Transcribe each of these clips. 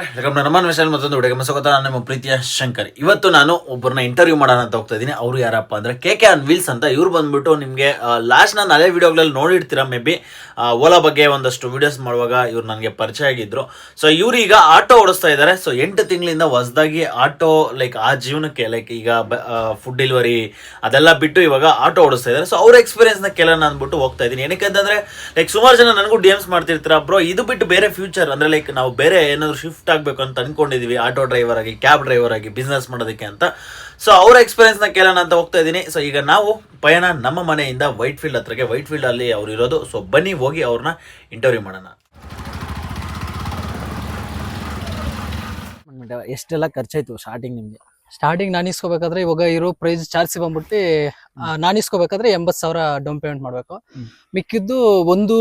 Welcome ನಮ್ಮ ವಿಷಯ ಮತ್ತೊಂದು ಹುಡುಗ ಸ್ವಾಗತ. ನಾನು ನಿಮ್ಮ ಪ್ರೀತಿಯ ಶಂಕರ್. ಇವತ್ತು ನಾನು ಒಬ್ಬರನ್ನ ಇಂಟರ್ವ್ಯೂ ಮಾಡೋಣ ಅಂತ ಹೋಗ್ತಾ ಇದ್ದೀನಿ. ಅವರು ಯಾರಪ್ಪ ಅಂದ್ರೆ ಕೆ ಕೆ ಅನ್ ವೀಲ್ಸ್ ಅಂತ. ಇವ್ರು ಬಂದ್ಬಿಟ್ಟು ನಿಮಗೆ ಲಾಸ್ಟ್ ನಾನು ಹಳೆ ವಿಡಿಯೋಗಳಲ್ಲಿ ನೋಡಿರ್ತೀರ ಮೇ ಬಿ ಓಲಾ ಬಗ್ಗೆ ಒಂದಷ್ಟು ವಿಡಿಯೋಸ್ ಮಾಡುವಾಗ ಇವ್ರು ನನಗೆ ಪರಿಚಯ ಆಗಿದ್ರು. ಸೊ ಇವ್ರು ಈಗ ಆಟೋ ಓಡಿಸ್ತಾ ಇದ್ದಾರೆ. ಸೊ ಎಂಟು ತಿಂಗಳಿಂದ ಹೊಸದಾಗಿ ಆಟೋ ಲೈಕ್ ಆ ಜೀವನಕ್ಕೆ ಲೈಕ್ ಈಗ ಫುಡ್ ಡೆಲಿವರಿ ಅದೆಲ್ಲ ಬಿಟ್ಟು ಇವಾಗ ಆಟೋ ಓಡಿಸ್ತಾ ಇದ್ದಾರೆ. ಸೊ ಅವ್ರ ಎಕ್ಸ್ಪೀರಿಯನ್ಸ್ನ ಕೇಳೋಣ ಅಂದ್ಬಿಟ್ಟು ಹೋಗ್ತಾ ಇದ್ದೀನಿ. ಏನಕ್ಕೆ ಅಂತಂದ್ರೆ ಲೈಕ್ ಸುಮಾರು ಜನ ನನಗೂ ಡಿ ಎಮ್ಸ್ ಮಾಡ್ತಿರ್ತೀರ ಬ್ರೋ ಇದು ಬಿಟ್ಟು ಬೇರೆ ಫ್ಯೂಚರ್ ಅಂದ್ರೆ ಲೈಕ್ ನಾವು ಬೇರೆ ಏನಾದ್ರು ಶಿಫ್ಟ್ ಆಗಬೇಕು ಅಂತ ಅಂದ್ಕೊಂಡಿದ್ದೀವಿ ಆಟೋ ಡ್ರೈವರ್ ಆಗಿ ಕ್ಯಾಬ್ ಡ್ರೈವರ್ ಆಗಿ ಬಿಸ್ನೆಸ್ ಮಾಡೋದಕ್ಕೆ ಅಂತ. ಸೊ ಅವರ ಎಕ್ಸ್ಪೀರಿಯನ್ಸ್ನ ಕೇಳೋಣ ಅಂತ ಹೋಗ್ತಾ ಇದ್ದೀನಿ. ಸೊ ಈಗ ನಾವು ಪಯಣ ನಮ್ಮ ಮನೆಯಿಂದ ವೈಟ್ ಫೀಲ್ಡ್ ಹತ್ರಕ್ಕೆ ವೈಟ್ ಫೀಲ್ಡ್ ಅಲ್ಲಿ ಅವ್ರು ಇರೋದು. ಸೊ ಬನ್ನಿ ಹೋಗಿ ಅವ್ರನ್ನ ಇಂಟರ್ವ್ಯೂ ಮಾಡೋಣ. ಎಷ್ಟೆಲ್ಲ ಖರ್ಚಾಯ್ತು ಸ್ಟಾರ್ಟಿಂಗ್ ನಿಮಗೆ? ಸ್ಟಾರ್ಟಿಂಗ್ ನಾನು ಇಸ್ಕೋಬೇಕಾದ್ರೆ ಇವಾಗ ಇರೋ ಪ್ರೈಸ್ ಚಾರ್ಜ್ ಬಂದ್ಬಿಟ್ಟು ನಾನು ಇಸ್ಕೋಬೇಕಾದ್ರೆ ಎಂಬತ್ತು ಸಾವಿರ ಡೌನ್ ಪೇಮೆಂಟ್ ಮಾಡಬೇಕು. ಮಿಕ್ಕಿದ್ದು ಒಂದು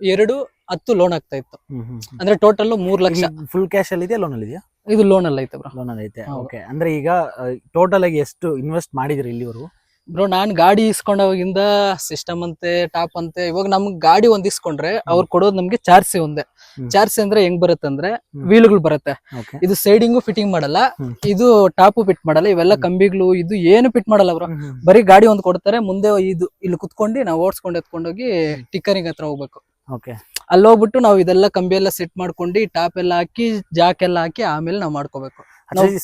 ಎರಡು ಹತ್ತು ಲೋನ್ ಆಗ್ತಾ ಇತ್ತು. ಅಂದ್ರೆ ಟೋಟಲ್ ಮೂರ್ ಲಕ್ಷ. ಫುಲ್ ಕ್ಯಾಶ್ ಅಲ್ಲಿ ಇದೆಯಾ ಲೋನ್ ಅಲ್ಲಿ ಇದೆಯಾ? ಇದು ಲೋನ್ ಅಲ್ಲಿ ಐತೆ ಬ್ರೋ ಲೋನ್ ಅಲ್ಲಿ ಐತೆ. ಓಕೆ ಅಂದ್ರೆ ಈಗ ಟೋಟಲ್ ಆಗಿ ಎಷ್ಟು ಇನ್ವೆಸ್ಟ್ ಮಾಡಿದ್ರಿ ಇಲ್ಲಿವರೆಗೂ? ಬ್ರೋ ನಾನ್ ಗಾಡಿ ಇಸ್ಕೊಂಡಾಗಿಂದ ಸಿಸ್ಟಮ್ ಅಂತೆ ಟಾಪ್ ಅಂತೆ ಇವಾಗ ನಮ್ಗ್ ಗಾಡಿ ಒಂದ್ ಇಸ್ಕೊಂಡ್ರೆ ಅವ್ರು ಕೊಡೋದು ನಮ್ಗೆ ಚಾರ್ಸಿ ಒಂದೇ. ಚಾರ್ಸಿ ಅಂದ್ರೆ ಹೆಂಗ್ ಬರುತ್ತೆ ಅಂದ್ರೆ. ವೀಲ್ಗಳು ಬರುತ್ತೆ. ಇದು ಸೈಡಿಂಗು ಫಿಟ್ಟಿಂಗ್ ಮಾಡಲ್ಲ ಇದು ಟಾಪು ಫಿಟ್ ಮಾಡಲ್ಲ ಇವೆಲ್ಲ ಕಂಬಿಗಳು ಇದು ಏನು ಫಿಟ್ ಮಾಡಲ್ಲ ಬ್ರೋ ಬರೀ ಗಾಡಿ ಒಂದ್ ಕೊಡ್ತಾರೆ ಮುಂದೆ ಇದು ಇಲ್ಲಿ ಕುತ್ಕೊಂಡು ನಾವು ಓಡಿಸ್ಕೊಂಡು ಎತ್ಕೊಂಡೋಗಿ ಟಿಕ್ಕರಿಂಗ್ ಹತ್ರ ಹೋಗ್ಬೇಕು. ಓಕೆ ಅಲ್ಲಿ ಹೋಗ್ಬಿಟ್ಟು ನಾವು ಇದೆಲ್ಲ ಕಂಬಿ ಎಲ್ಲ ಸೆಟ್ ಮಾಡ್ಕೊಂಡು ಟಾಪ್ ಎಲ್ಲ ಹಾಕಿ ಜಾಕ್ ಎಲ್ಲ ಹಾಕಿ ಆಮೇಲೆ ನಾವು ಮಾಡ್ಕೋಬೇಕು.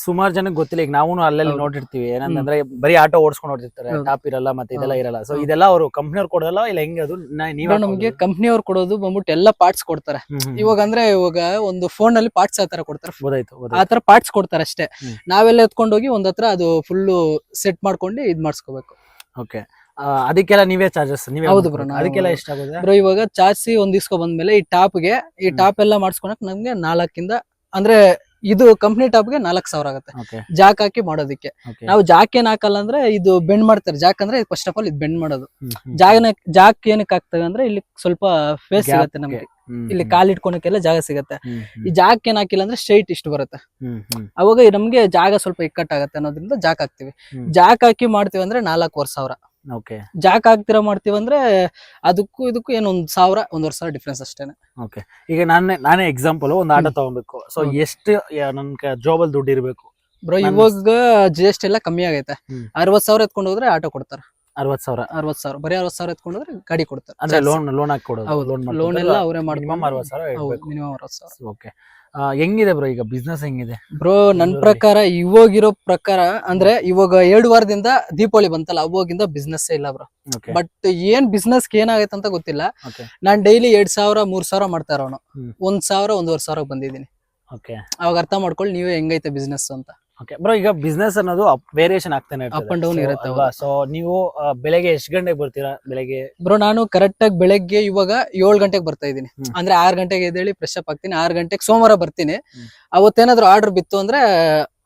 ಸುಮಾರು ಜನಕ್ಕೆ ಗೊತ್ತಿಲ್ಲ ಈಗ ನಾವು ಅಲ್ಲಲ್ಲಿ ನೋಡಿರ್ತೀವಿ. ಏನಂತಂದ್ರೆ ಬರೀ ಆಟೋ ಓಡಿಸ್ಕೊಂಡು ಹೊಡ್ತಿರ್ತಾರೆ ಟಾಪ್ ಇರಲ್ಲ ಮತ್ತೆ ಇದೆಲ್ಲ ಇರಲ್ಲ. ಸೊ. ಇದೆಲ್ಲ ಅವರು ಕಂಪ್ನಿಯವ್ರು ಕೊಡಲ್ಲ ಇಲ್ಲ ಹೆಂಗೆ ಅದು? ನೀವು ನಮ್ಗೆ ಕಂಪ್ನಿ ಅವ್ರು ಕೊಡೋದು ಬಂದ್ಬಿಟ್ಟು ಎಲ್ಲ ಪಾರ್ಟ್ಸ್ ಕೊಡ್ತಾರೆ. ಇವಾಗ ಅಂದ್ರೆ ಇವಾಗ ಒಂದು ಫೋನ್ ಅಲ್ಲಿ ಪಾರ್ಟ್ಸ್ ಆ ತರ ಕೊಡ್ತಾರೆ. ಆತರ ಆ ತರ ಪಾರ್ಟ್ಸ್ ಕೊಡ್ತಾರೆ ಅಷ್ಟೇ. ನಾವೆಲ್ಲ ಎತ್ಕೊಂಡೋಗಿ ಒಂದ್ ಹತ್ರ ಅದು ಫುಲ್ ಸೆಟ್ ಮಾಡ್ಕೊಂಡು ಇದ್ ಮಾಡಿಸ್ಕೋಬೇಕು. ಓಕೆ ಅದಕ್ಕೆಲ್ಲ ನೀವೇ ಚಾರ್ಜಸ್ ನೀವೇ ಹೌದು ಬ್ರೋ ಅದಕ್ಕೆಲ್ಲ ಇಷ್ಟ ಆಗುತ್ತೆ ಬ್ರೋ ಇವಾಗ ಚಾರ್ಸಿ ಒಂದ್ ಇಸ್ಕೊ ಬಂದ್ಮೇಲೆ ಈ ಟಾಪ್ಗೆ ಈ. ಟಾಪ್ ಎಲ್ಲ ಮಾಡಿಸ್ಕೊಳಕ್ ನಮ್ಗೆ ನಾಲ್ಕಿಂದ ಅಂದ್ರೆ ಇದು ಕಂಪ್ನಿ ಟಾಪ್ಗೆ ನಾಲ್ಕ್ ಸಾವಿರ ಆಗುತ್ತೆ. ಜಾಕ್ ಹಾಕಿ ಮಾಡೋದಕ್ಕೆ. ನಾವು ಜಾಕ್ ಏನ್ ಹಾಕಲ್ಲ ಅಂದ್ರೆ ಇದು ಬೆಂಡ್ ಮಾಡ್ತಾರೆ. ಜಾಕ್ ಅಂದ್ರೆ ಫಸ್ಟ್ ಆಫ್ ಆಲ್ ಇದು ಬೆಂಡ್ ಮಾಡೋದು. ಜಾಗನ ಜಾಕ್ ಏನಕ್ಕೆ ಹಾಕ್ತವೆ ಅಂದ್ರೆ ಇಲ್ಲಿ ಸ್ವಲ್ಪ ಫೇಸ್ ಸಿಗುತ್ತೆ ನಮ್ಗೆ. ಇಲ್ಲಿ ಕಾಲ್ ಇಟ್ಕೊಳಕ್ಕೆಲ್ಲ ಜಾಗ ಸಿಗತ್ತೆ. ಈ ಜಾಕ್ ಏನ್ ಹಾಕಿಲ್ಲ ಅಂದ್ರೆ ಸ್ಟ್ರೈಟ್ ಇಷ್ಟು ಬರುತ್ತೆ. ಅವಾಗ ನಮ್ಗೆ ಜಾಗ ಸ್ವಲ್ಪ ಇಕ್ಕಟ್ಟಾಗತ್ತೆ ಅನ್ನೋದ್ರಿಂದ ಜಾಕ್ ಹಾಕ್ತಿವಿ. ಜಾಕ್ ಹಾಕಿ ಮಾಡ್ತೀವಿ ಅಂದ್ರೆ ನಾಲ್ಕೂವರೆ ಸಾವಿರ. ಓಕೆ ಜಾಕ್ ಆಗ್ತಿರೋ ಮಾಡ್ತೀವಂದ್ರೆ ಅದಕ್ಕೂ ಇದಕ್ಕೂ ಏನು ಒಂದ್ ಸಾವಿರ ಒಂದೂವರೆ ಸಾವಿರ ಡಿಫ್ರೆನ್ಸ್ ಅಷ್ಟೇನೆ. ಓಕೆ ಈಗ ನಾನೇ ನಾನೇ ಎಕ್ಸಾಂಪಲ್ ಒಂದು ಆಟೋ ತಗೊಬೇಕು. ಸೊ. ಎಷ್ಟು ನನ್ ಜಾಬಲ್ ದುಡ್ಡು ಇರಬೇಕು? ಬ್ರೋ ಇವಾಗ ಜಿ ಎಸ್ ಟಿ ಎಲ್ಲ ಕಮ್ಮಿ ಆಗೈತೆ. ಅರವತ್ ಸಾವಿರ ಎತ್ಕೊಂಡು ಹೋದ್ರೆ ಆಟೋ ಕೊಡ್ತಾರೆ. ಅರವತ್ ಸಾವಿರ. ಅರವತ್ ಸಾವಿರ. ಬರೀ ಅರವತ್ ಸಾವಿರ ಎತ್ಕೊಂಡ್ರೆ ಗಾಡಿ ಕೊಡ್ತಾರೆ. ಅಂದ್ರೆ ಲೋನ್ ಲೋನ್ ಹಾಕಿ ಕೊಡೋದು ಹೌದು. ಲೋನ್ ಲೋನ್ ಎಲ್ಲ ಅವರೇ ಮಿನಿಮಮ್ ಅರವತ್ ಸಾವಿರ ಮಿನಿಮಮ್ ಅರವತ್ ಸಾವಿರ. ಓಕೆ ಹೆಂಗಿದೆ ಬ್ರೋ ಈಗ ಬಿಸ್ನೆಸ್ ಹೆಂಗಿದೆ? ಬ್ರೋ ನನ್ ಪ್ರಕಾರ ಇವಾಗಿರೋ ಪ್ರಕಾರ ಅಂದ್ರೆ ಇವಾಗ ಎರಡು ವಾರದಿಂದ ದೀಪಾವಳಿ ಬಂತಲ್ಲ ಅವಾಗಿಂದ ಬಿಸ್ನೆಸ್ ಇಲ್ಲ ಬ್ರೋ ಬಟ್ ಏನ್ ಬಿಸ್ನೆಸ್ ಏನಾಗೈತೆ ಅಂತ ಗೊತ್ತಿಲ್ಲ. ನಾನ್ ಡೈಲಿ ಎರಡ್ ಸಾವಿರ ಮೂರ್ ಸಾವಿರ ಮಾಡ್ತಾ ಇರೋನು. ಒಂದ್ ಸಾವಿರ ಒಂದೂವರೆ ಸಾವಿರ ಬಂದಿದ್ದೀನಿ. ಓಕೆ ಅವಾಗ ಅರ್ಥ ಮಾಡ್ಕೊಳ್ಳಿ ನೀವೇ ಹೆಂಗೈತೆ ಬಿಸ್ನೆಸ್ ಅಂತ. ಓಕೆ ಬ್ರೋ ಈಗ ಬಿಸ್ನೆಸ್ ಅನ್ನೋದು ವೇರಿಯೇಷನ್ ಆಗ್ತಾನೆ ಅಪ್ ಅಂಡ್ ಡೌನ್ ಇರುತ್ತೆ, ಸೊ ನೀವು ಬೆಳಗ್ಗೆ ಎಷ್ಟು ಗಂಟೆಗೆ ಬರ್ತೀರಾ ಬೆಳಗ್ಗೆ? ಬ್ರೋ ನಾನು ಕರೆಕ್ಟ್ ಆಗಿ ಬೆಳಗ್ಗೆ ಇವಾಗ ಏಳು ಗಂಟೆಗೆ ಬರ್ತಾ ಇದ್ದೀನಿ. ಅಂದ್ರೆ ಆರ್ ಗಂಟೆಗೆ ಎದ್ದೇಳಿ ಫ್ರೆಶ್ ಅಪ್ ಆಗ್ತೀನಿ. ಆರ್ ಗಂಟೆಗೆ ಸೋಮವಾರ ಬರ್ತೀನಿ. ಅವತ್ತೇನಾದ್ರು ಆರ್ಡರ್ ಬಿತ್ತು ಅಂದ್ರೆ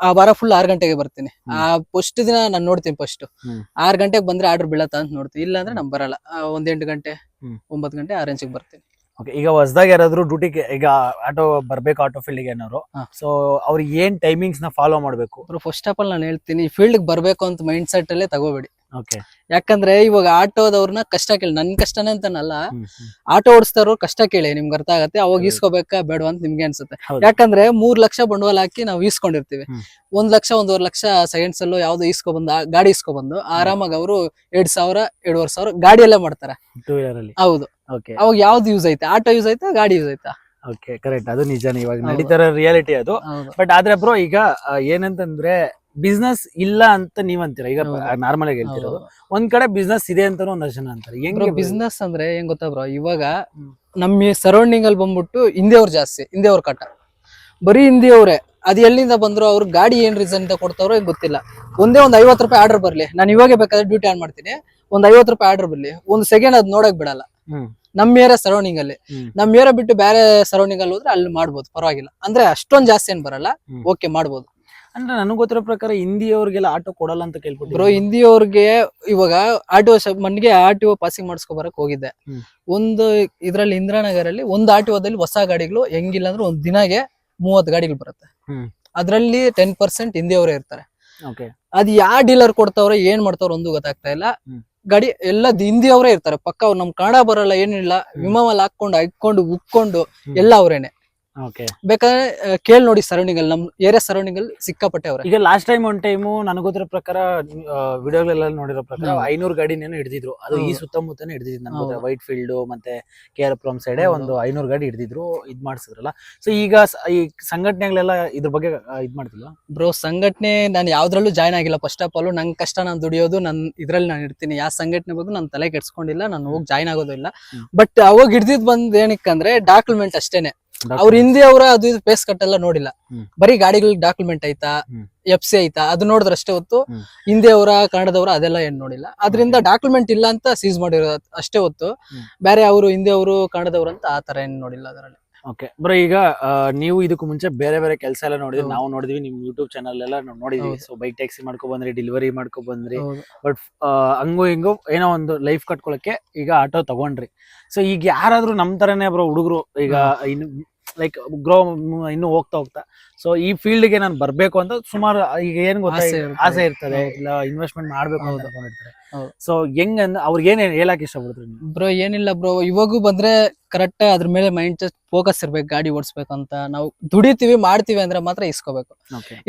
ಆ ವಾರ ಫುಲ್ ಆರ್ ಗಂಟೆಗೆ ಬರ್ತೀನಿ. ಆ ಫಸ್ಟ್ ದಿನ ನಾನು ನೋಡ್ತೀನಿ ಫಸ್ಟ್ ಆರು ಗಂಟೆಗೆ ಬಂದ್ರೆ ಆರ್ಡರ್ ಬೀಳತ್ತ ಅಂತ ನೋಡ್ತೀನಿ. ಇಲ್ಲ ಅಂದ್ರೆ ನಾನು ಬರಲ್ಲ ಒಂದ್ ಎಂಟು ಗಂಟೆ. ಒಂಬತ್ತು ಗಂಟೆ ಆ ರೇಂಜಿಗೆ ಬರ್ತೀನಿ. ಓಕೆ ಈಗ ಹೊಸದಾಗಿ ಯಾರಾದ್ರೂ ಡ್ಯೂಟಿ ಈಗ ಆಟೋ ಬರ್ಬೇಕು ಆಟೋ ಫೀಲ್ಡ್ಗೆ ಏನಾದ್ರು ಏನಾರು ಸೊ ಅವ್ರಿಗೆ ಏನ್ ಟೈಮಿಂಗ್ಸ್ನ ಫಾಲೋ ಮಾಡ್ಬೇಕು? ಫಸ್ಟ್ ಆಫ್ ಆಲ್ ನಾನು ಹೇಳ್ತೀನಿ ಫೀಲ್ಡ್ ಬರ್ಬೇಕು ಅಂತ ಮೈಂಡ್ ಸೆಟ್ ಅಲ್ಲೇ ತಗೋಬೇಡಿ. ಯಾಕಂದ್ರೆ ಇವಾಗ ಆಟೋದವ್ರನ್ನ ಕಷ್ಟ ಕೇಳಿ ನನ್ ಕಷ್ಟನೇ ಅಂತನಲ್ಲ ಆಟೋ ಓಡಿಸ್ತಾರೋ ಕಷ್ಟ ಕೇಳಿ ನಿಮ್ಗೆ ಅರ್ಥ ಆಗತ್ತೆ ಅವಾಗ. ಈಸ್ಕೋಬೇಕಾ ಬೇಡ ಅಂತ ನಿಮ್ಗೆ ಅನ್ಸುತ್ತೆ. ಯಾಕಂದ್ರೆ ಮೂರ್ ಲಕ್ಷ ಬಂಡವಾಳ ಹಾಕಿ ನಾವು ಈಸ್ಕೊಂಡಿರ್ತೀವಿ. ಒಂದ್ ಲಕ್ಷ ಒಂದೂವರೆ ಲಕ್ಷ ಸೆಕೆಂಡ್ಸ್ ಅಲ್ಲೂ ಯಾವ್ದು ಈಸ್ಕೊ ಬಂದು ಗಾಡಿ ಇಸ್ಕೊ ಬಂದು ಆರಾಮಾಗಿ ಅವರು ಎರಡ್ ಸಾವಿರ ಎರಡೂವರೆ ಸಾವಿರ ಗಾಡಿಯಲ್ಲೇ ಮಾಡ್ತಾರೆ. ಹೌದು. ಅವಾಗ ಯಾವ್ದು ಯೂಸ್ ಐತೆ? ಆಟೋ ಯೂಸ್ ಐತಾ ಗಾಡಿ ಯೂಸ್ ಐತಾ? ಓಕೆ ಕರೆಕ್ಟ್ ಅದು ನಿಜಾನೇ ಇವಾಗ. ನಡೀತಾರ ರಿಯಾಲಿಟಿ ಅದು. ಬಟ್ ಆದ್ರೆ ಬ್ರೋ ಈಗ ಏನಂತಂದ್ರೆ ಬಿಸ್ನೆಸ್ ಇಲ್ಲ ಅಂತ ನೀವ್ ಅಂತೀರಾ ಈಗ. ನಾರ್ಮಲ್ ಆಗಿ ಹೇಳ್ತಿರೋದು. ಒಂದ್ ಕಡೆ ಬಿಸ್ನೆಸ್ ಇದೆ ಅಂತ ಒಂದ್ ಜನ ಅಂತಾರೆ. ಹೆಂಗ್ ಬಿಸ್ನೆಸ್ ಅಂದ್ರೆ ಹೆಂಗ್ ಗೊತ್ತಾ ಬ್ರೋ? ಇವಾಗ. ನಮ್ಮ ಸರೌಂಡಿಂಗ್ ಅಲ್ಲಿ ಬಂದ್ಬಿಟ್ಟು ಹಿಂದೆಯವ್ರು ಜಾಸ್ತಿ ಹಿಂದೆಯವ್ರ ಕಟ್ಟ ಬರೀ ಹಿಂದಿಯವ್ರೆ. ಅದ್ ಎಲ್ಲಿಂದ ಬಂದ್ರು ಅವ್ರ ಗಾಡಿ ಏನ್ ರೀಸನ್ ಅಂತ ಕೊಡ್ತಾರೋ ಗೊತ್ತಿಲ್ಲ. ಒಂದೇ ಒಂದ್ ಐವತ್ ರೂಪಾಯಿ ಆರ್ಡರ್ ಬರ್ಲಿ. ನಾನು ಇವಾಗ ಬೇಕಾದ್ರೆ ಡ್ಯೂಟಿ ಆನ್ ಮಾಡ್ತೀನಿ. ಒಂದ್ ಐವತ್ ರೂಪಾಯಿ ಆರ್ಡರ್ ಬರ್ಲಿ. ಒಂದ್ ಸೆಕೆಂಡ್ ಅದ್ ನೋಡಕ್ ಬಿಡಲ್ಲ. ನಮ್ ಏರಿಯಾ ಸರೌಂಡಿಂಗ್ ಅಲ್ಲಿ. ನಮ್ ಏರಿಯಾ ಬಿಟ್ಟು ಬೇರೆ ಸರೌಂಡಿಂಗ್ ಅಲ್ಲಿ ಹೋದ್ರೆ ಅಲ್ಲಿ ಮಾಡ್ಬೋದು. ಪರವಾಗಿಲ್ಲ. ಅಂದ್ರೆ ಅಷ್ಟೊಂದ್ ಜಾಸ್ತಿ ಏನ್ ಬರಲ್ಲ. ಓಕೆ ಮಾಡ್ಬೋದು. ಅಂದ್ರೆ ನನಗೆ ಗೊತ್ತಿರೋ ಪ್ರಕಾರ ಹಿಂದಿಯವ್ರಿಗೆಲ್ಲ ಆಟೋ ಕೊಡಲ್ಲ ಅಂತ ಬ್ರೋ ಹಿಂದಿ ಅವ್ರಿಗೆ ಇವಾಗ ಆರ್ ಟಿ ಮನ್ಗೆ ಆರ್ ಟಿ ಒ ಪಾಸಿಂಗ್ ಮಾಡಿಸ್ಕೊ ಬರಕ್ ಹೋಗಿದ್ದೆ. ಒಂದು ಇದ್ರಲ್ಲಿ ಇಂದಿರಾನಗರಲ್ಲಿ ಒಂದು ಆರ್ ಟಿ ಒದಲ್ಲಿ ಹೊಸ ಗಾಡಿಗಳು ಹೆಂಗಿಲ್ಲ ಅಂದ್ರೆ ಒಂದ್ ದಿನಗೆ ಮೂವತ್ ಗಾಡಿಗಳು ಬರುತ್ತೆ. ಅದ್ರಲ್ಲಿ ಟೆನ್ ಪರ್ಸೆಂಟ್ ಹಿಂದಿಯವರೇ ಇರ್ತಾರೆ. ಓಕೆ. ಅದ್ ಯಾವ ಡೀಲರ್ ಕೊಡ್ತಾವ್ರೆ ಏನ್ ಮಾಡ್ತಾವ್ರ ಒಂದು ಗೊತ್ತಾಗ್ತಾ ಇಲ್ಲ. ಗಾಡಿ ಎಲ್ಲ ಹಿಂದಿಯವರೇ ಇರ್ತಾರೆ. ಪಕ್ಕ ಅವ್ರು ನಮ್ ಕನ್ನಡ ಬರಲ್ಲ ಏನಿಲ್ಲ. ವಿಮಾನ ಹಾಕೊಂಡು ಹಾಕೊಂಡು ಉಕ್ಕೊಂಡು ಎಲ್ಲ ಅವ್ರೇನೆ. ಬೇಕಾದ್ರೆ ಕೇಳಿ ನೋಡಿ ಸರೌಂಡಿಂಗ್ ಅಲ್ಲಿ ನಮ್ ಏರಿಯಾ ಸರೌಂಡಿಂಗ್ ಅಲ್ಲಿ ಸಿಕ್ಕಾಪಟ್ಟೆ ಅವ್ರೆ ಈಗ ಲಾಸ್ಟ್ ಟೈಮ್ ಒನ್ ಟೈಮು ನನಗೋದ್ರ ಪ್ರಕಾರ ವಿಡಿಯೋಗಳೆಲ್ಲ ನೋಡಿರೋ ಪ್ರಕಾರ. ಐನೂರು ಗಾಡಿನೇನು ಹಿಡಿದಿದ್ರು. ಅದು ಈ. ಸುತ್ತಮುತ್ತನೇ ಹಿಡಿದಿದ್ರು ನನ್ಗೆ. ವೈಟ್ ಫೀಲ್ಡ್ ಮತ್ತೆ ಕೆ ಆರ್ ಪುರಂ ಸೈಡೆ ಒಂದು ಐನೂರು ಗಾಡಿ ಹಿಡಿದಿದ್ರು ಇದ್ ಮಾಡಿಸಿದ್ರಲ್ಲ. ಸೊ ಈಗ ಈ ಸಂಘಟನೆಗಳೆಲ್ಲ ಇದ್ರ ಬಗ್ಗೆ ಇದ್ ಮಾಡ್ತಿಲ್ಲ ಬ್ರೋ ಸಂಘಟನೆ ನಾನು ಯಾವ್ದ್ರಲ್ಲೂ ಜಾಯ್ನ್ ಆಗಿಲ್ಲ. ಫಸ್ಟ್ ಆಫ್ ಆಲ್ ನಂಗೆ ಕಷ್ಟ ನಾನು ದುಡಿಯೋದು ನನ್ ಇದ್ರಲ್ಲಿ ನಾನು ಇರ್ತೀನಿ. ಯಾವ ಸಂಘಟನೆ ಬಗ್ಗೆ ನಾನು ತಲೆ ಕೆಡ್ಸ್ಕೊಂಡಿಲ್ಲ ನಾನು ಹೋಗಿ ಜಾಯ್ನ್ ಆಗೋದಿಲ್ಲ ಬಟ್ ಅವಾಗ ಹಿಡ್ದಿದ್ ಬಂದ್ ಏನಕ್ಕಂದ್ರೆ ಡಾಕ್ಯುಮೆಂಟ್ ಅಷ್ಟೇನೆ. ಅವ್ರ ಹಿಂದೆ ಅವರ ಅದು ಇದು ಕಟ್ ಎಲ್ಲ ನೋಡಿಲ್ಲ. ಬರೀ ಗಾಡಿಗಳಿಗೆ ಡಾಕ್ಯುಮೆಂಟ್ ಐತಾ. ಎಫ್ ಸಿ ಐತಾ? ಅದು ನೋಡಿದ್ರೆ ಅಷ್ಟೇ ಹೊತ್ತು. ಹಿಂದೆ ಅವರ ಕನ್ನಡದವರ ಅದೆಲ್ಲ ಏನ್ ನೋಡಿಲ್ಲ. ಅದರಿಂದ ಡಾಕ್ಯುಮೆಂಟ್ ಇಲ್ಲ ಅಂತ ಸೀಸ್ ಮಾಡಿರೋ ಅಷ್ಟೇ ಹೊತ್ತು ಬೇರೆ ಅವರು ಹಿಂದೆ ಅವರು ಕನ್ನಡದವ್ರು ಅಂತ ಆ ತರ ಏನ್ ನೋಡಿಲ್ಲ ಅದರಲ್ಲಿ. ಓಕೆ ಬ್ರೋ ಈಗ ನೀವು ಇದಕ್ಕೂ ಮುಂಚೆ ಬೇರೆ ಬೇರೆ ಕೆಲಸ ಎಲ್ಲ ನೋಡಿದ್ವಿ ನಾವು ನೋಡಿದ್ವಿ ನಿಮ್ ಯೂಟ್ಯೂಬ್ ಚಾನಲ್ ಎಲ್ಲ ನಾವ್ ನೋಡಿದ್ವಿ. ಸೊ ಬೈಕ್ ಟ್ಯಾಕ್ಸಿ ಮಾಡ್ಕೊ ಬಂದ್ರಿ ಡೆಲಿವರಿ ಮಾಡ್ಕೊ ಬಂದ್ರಿ. ಬಟ್ ಹಂಗೋ ಹಿಂಗೋ ಏನೋ ಒಂದು ಲೈಫ್ ಕಟ್ಕೊಳಕ್ಕೆ ಈಗ ಆಟೋ ತಗೊಂಡ್ರಿ. ಸೊ ಈಗ ಯಾರಾದ್ರೂ ನಮ್ ತರನೇ ಬ್ರೋ ಹುಡುಗರು ಈಗ ಇನ್ನು ಲೈಕ್ ಗ್ರೋ ಇನ್ನು ಹೋಗ್ತಾ ಹೋಗ್ತಾ. ಸೊ ಈ ಫೀಲ್ಡ್ಗೆ ನಾನು ಬರ್ಬೇಕು ಅಂತ ಸುಮಾರು ಈಗ ಏನ್ ಗೊತ್ತಾ? ಆಸೆ ಇರ್ತದೆ. ಇಲ್ಲ ಇನ್ವೆಸ್ಟ್ಮೆಂಟ್ ಮಾಡ್ಬೇಕು ಅಂತ. ಅನ್ಕೊಂಡಿರ್ತಾರೆ. ಸೊ ಹೆಂಗ್ ಅವ್ರಿಗೆ ಏನ್ ಹೇಳಕ್ ಇಷ್ಟಪಡ್ತಾರೆ ಬ್ರೋ ಏನಿಲ್ಲ ಬ್ರೋ. ಇವಾಗೂ ಬಂದ್ರೆ ಕರೆಕ್ಟ್ ಅದ್ರ ಮೇಲೆ ಮೈಂಡ್ ಫೋಕಸ್ ಇರ್ಬೇಕು ಗಾಡಿ ಓಡಿಸ್ಬೇಕಂತ. ಅಂತ ನಾವು ದುಡಿತೀವಿ ಮಾಡ್ತೀವಿ ಅಂದ್ರೆ ಮಾತ್ರ ಇಸ್ಕೋಬೇಕು.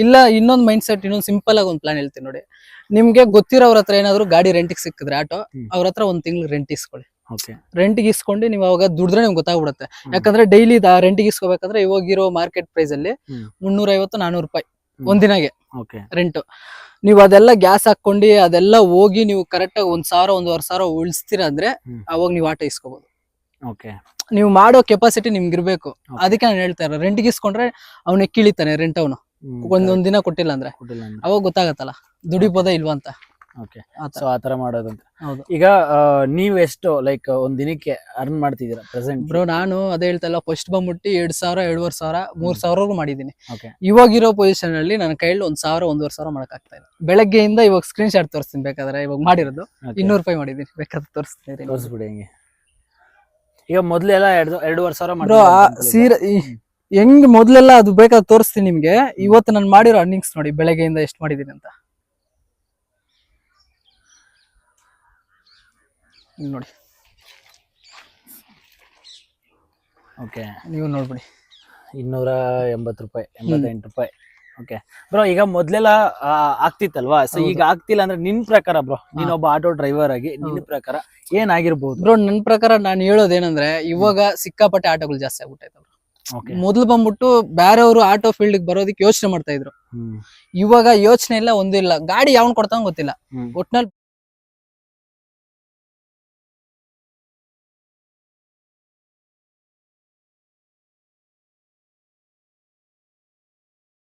ಇಲ್ಲ ಇನ್ನೊಂದ್ ಮೈಂಡ್ ಸೆಟ್ ಇನ್ನೊಂದು ಸಿಂಪಲ್ ಆಗಿ ಒಂದು ಪ್ಲಾನ್ ಹೇಳ್ತೀನಿ ನೋಡಿ. ನಿಮ್ಗೆ ಗೊತ್ತಿರೋರ ಹತ್ರ ಏನಾದ್ರು ಗಾಡಿ ರೆಂಟಿಗೆ ಸಿಕ್ಕಿದ್ರೆ ಆಟೋ. ಅವ್ರ ಹತ್ರ ಒಂದ್ ತಿಂಗಳು ರೆಂಟ್ ಇಸ್ಕೊಳ್ಳಿ. ರೆಂಟಿಗೆ ಇಸ್ಕೊಂಡು ನೀವು ಅವಾಗ ದುಡಿದ್ರೆ ನಿಮ್ಗೆ ಗೊತ್ತಾಗ್ಬಿಡುತ್ತೆ. ಯಾಕಂದ್ರೆ ಡೈಲಿ ರೆಂಟ್ ಇಸ್ಕೋಬೇಕಂದ್ರೆ ಇವಾಗಿರೋ ಮಾರ್ಕೆಟ್ ಪ್ರೈಸ್ ಅಲ್ಲಿ. ಮುನ್ನೂರ ಐವತ್ತು ನಾನೂರು ರೂಪಾಯಿ. ಒಂದಿನಗೆ ರೆಂಟ್ ನೀವು ಅದೆಲ್ಲ ಗ್ಯಾಸ್ ಹಾಕೊಂಡು ಅದೆಲ್ಲ ಹೋಗಿ ನೀವು ಕರೆಕ್ಟ್ ಆಗಿ ಒಂದ್ ಸಾವಿರ ಒಂದೂವರೆ ಸಾವಿರ ಉಳಿಸ್ತೀರ ಅಂದ್ರೆ ಅವಾಗ ನೀವು ಆಟ ಇಸ್ಕೋಬಹುದು ನೀವು ಮಾಡೋ ಕೆಪಾಸಿಟಿ ನಿಮ್ಗೆ ಇರ್ಬೇಕು. ಅದಕ್ಕೆ ನಾನು ಹೇಳ್ತಾ ಇರೋ ರೆಂಟ್ ಇಸ್ಕೊಂಡ್ರೆ ಅವ್ನ ಕೀಳಿತಾನೆ ರೆಂಟ್ ಅವನು ಒಂದೊಂದ್ ದಿನ ಕೊಟ್ಟಿಲ್ಲ ಅಂದ್ರೆ. ಅವಾಗ ಗೊತ್ತಾಗತ್ತಲ್ಲ ದುಡಿಬೋದ ಇಲ್ವಾ ಅಂತ. ಓಕೆ ಆ ಸೊ ತರ ಮಾಡೋದಂತ. ಹೌದು. ಈಗ ನೀವು ಎಷ್ಟು ಲೈಕ್ ಒಂದ್ ದಿನಕ್ಕೆ ಅರ್ನ್ ಮಾಡ್ತಿದ್ದೀರಾ ಪ್ರೆಸೆಂಟ್ ಬ್ರೋ ನಾನು ಅದೇ ಹೇಳ್ತಲ್ಲ ಫಸ್ಟ್ ಬಂದ್ಬಿಟ್ಟು ಎರಡ್ ಸಾವಿರ ಎರಡೂವರೆ ಸಾವಿರ ಮೂರ್ ಸಾವಿರವರೆಗೂ ಮಾಡಿದೀನಿ ಓಕೆ ಇವಾಗಿರೋ ಪೊಸಿಷನ್ ಅಲ್ಲಿ ನನ್ನ ಕೈಯಲ್ಲಿ ಒಂದ್ ಸಾವಿರ ಒಂದೂವರೆ ಸಾವಿರ ಮಾಡಕ್ ಆಗ್ತಾ ಇಲ್ಲ. ಬೆಳಗ್ಗೆಯಿಂದ ಇವಾಗ ಸ್ಕ್ರೀನ್ ಶಾಟ್ ತೋರಿಸ್ತೀನಿ ಬೇಕಾದ್ರೆ ಇವಾಗ ಮಾಡಿರೋದು. ಇನ್ನೂರು ರೂಪಾಯಿ ಮಾಡಿದೀನಿ ಬೇಕಾದ್ರೆ ತೋರಿಸ್ತೀನಿ ತೋರಿಸ್ಬಿಡಿ ಹಿಂಗೆ. ಈಗ ಮೊದ್ಲೆಲ್ಲ ಎರಡು ಎರಡೂವರೆ ಸಾವಿರ ಬ್ರೋ ಆ ಸೀರೆ ಹೆಂಗ್ ಮೊದ್ಲೆಲ್ಲ ಅದು ಬೇಕಾದ್ರೆ ತೋರಿಸ್ತೀನಿ ನಿಮ್ಗೆ. ಇವತ್ತು ನಾನು ಮಾಡಿರೋ ಅರ್ನಿಂಗ್ಸ್ ನೋಡಿ ಬೆಳಗ್ಗೆಯಿಂದ ಎಷ್ಟು ಮಾಡಿದೀನಿ ಅಂತ. ಇಲ್ಲಿ ನೋಡಿ. ಓಕೆ. ನೀವು ನೋಡ್ಬಿಡಿ. ಇನ್ನೂರ ಎಂಬತ್ತು ರೂಪಾಯಿ ಎಂಬತ್ತೆಂಟು ರೂಪಾಯಿ. ಓಕೆ. ಬ್ರೋ ಈಗ ಮೊದ್ಲೆಲ್ಲ ಆಗ್ತಿತ್ತಲ್ವಾ? ಸೊ ಈಗ ಆಗ್ತಿಲ್ಲ ಅಂದ್ರೆ ನಿನ್ ಪ್ರಕಾರ ಬ್ರೋ ನೀನೊಬ್ಬ ಆಟೋ ಡ್ರೈವರ್ ಆಗಿ ನಿನ್. ಪ್ರಕಾರ ಏನಾಗಿರ್ಬೋದು? ಬ್ರೋ ನನ್ ಪ್ರಕಾರ ನಾನು ಹೇಳೋದೇನಂದ್ರೆ ಇವಾಗ ಸಿಕ್ಕಾಪಟ್ಟೆ ಆಟೋಗಳು ಜಾಸ್ತಿ ಆಗ್ಬಿಟ್ಟೈತೆ ಮೊದ್ಲು ಬಂದ್ಬಿಟ್ಟು ಬೇರೆಯವರು ಆಟೋ ಫೀಲ್ಡ್ ಬರೋದಕ್ಕೆ ಯೋಚನೆ ಮಾಡ್ತಾ ಇದ್ರು. ಇವಾಗ ಯೋಚನೆ ಇಲ್ಲ ಒಂದಿಲ್ಲ. ಗಾಡಿ ಯಾವನ್ ಕೊಡ್ತಾವ ಗೊತ್ತಿಲ್ಲ. ಒಟ್ನಲ್ಲಿ